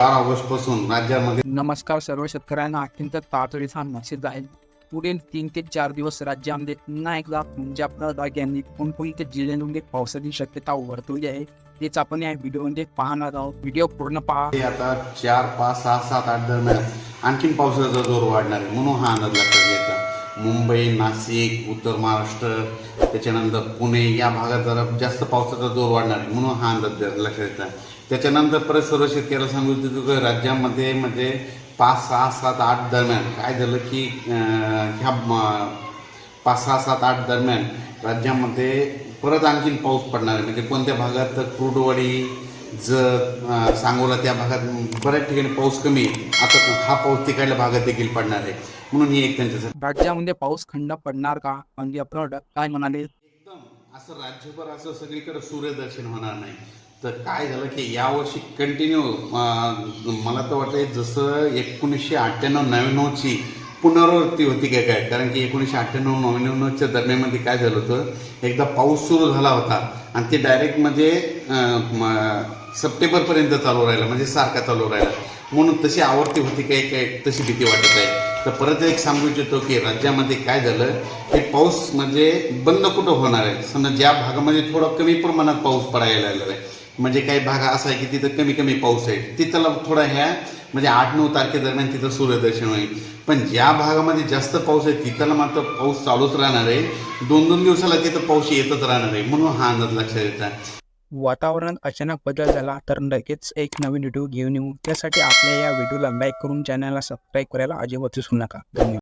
चार ऑगस्टपासून राज्यामध्ये नमस्कार सर्व शेतकऱ्यांना अत्यंत तातडीचा मेसेज आहे. पुढील तीन ते चार दिवस राज्यामध्ये पुन्हा एकदा पंजाब राज्यांनी कोणकोणत्या जिल्ह्यांमध्ये पावसाची शक्यता वर्तवली आहे तेच आपण या व्हिडिओमध्ये पाहणार आहोत. व्हिडिओ पूर्ण पहा. हे आता चार पाच सहा सात आठ दरम्यान आणखीन पावसाचा जोर वाढणार आहे म्हणून हा अंदाज लक्षात घ्यायचा मुंबई नाशिक उत्तर महाराष्ट्र त्याच्यानंतर पुणे या भागात जरा जास्त पावसाचा जोर वाढणार आहे म्हणून हा अंदाज लक्षात येत आहे. त्याच्यानंतर परत सर्व शेतकऱ्याला सांगू इच्छितो की राज्यामध्ये म्हणजे पाच सहा सात आठ दरम्यान काय झालं की ह्या पाच सहा सात आठ दरम्यान राज्यामध्ये परत आणखीन पाऊस पडणार आहे. म्हणजे कोणत्या भागात तर जत सांगोला त्या भागात बऱ्याच ठिकाणी पाऊस कमी आहे. आता हा पाऊस तिकडल्या भागात देखील पडणार आहे. म्हणून ही एक त्यांच्यासाठी राज्यामध्ये पाऊस खंड पडणार का? म्हणजे आपण काय म्हणाले? एकदम असं राज्यभर असं सगळीकडे सूर्यदर्शन होणार नाही. तर काय झालं की यावर्षी कंटिन्यू मला तर वाटतं जसं एकोणीसशे अठ्ठ्याण्णव नव्याण्णवची पुनरावृत्ती होती काय काय? कारण की एकोणीसशे अठ्ठ्याण्णव नव्याण्णवच्या दरम्यानमध्ये काय झालं होतं? एकदा पाऊस सुरू झाला होता. आणि ते डायरेक्ट म्हणजे सप्टेंबरपर्यंत चालू राहिला. म्हणजे सारखा चालू राहिला. म्हणून तशी आवर्ती होती काय काय? तशी भीती वाटत आहे. तर परत एक सांगू इच्छितो की राज्यामध्ये काय झालं? हे पाऊस म्हणजे बंद कुठं होणार आहे? समजा ज्या भागामध्ये थोडा कमी प्रमाणात पाऊस पडायला आलेला आहे म्हणजे काही भाग असा आहे की तिथं कमी कमी पाऊस आहे. तिथला थोडा ह्या म्हणजे आठ नऊ तारखेदरम्यान तिथं सूर्यदर्शन होईल. पण ज्या भागामध्ये जास्त पाऊस आहे तिथला मात्र पाऊस चालूच राहणार आहे. दोन दोन दिवसाला तिथं पाऊस येतच राहणार आहे. म्हणून हा अंदाज लक्षात येतात वातावरणात अचानक बदल झाला तर लगेच एक नवीन व्हिडिओ घेऊन येऊ. त्यासाठी आपल्या या व्हिडिओला लाईक करून चॅनलला सबस्क्राईब करायला अजिबात विसरू नका. धन्यवाद.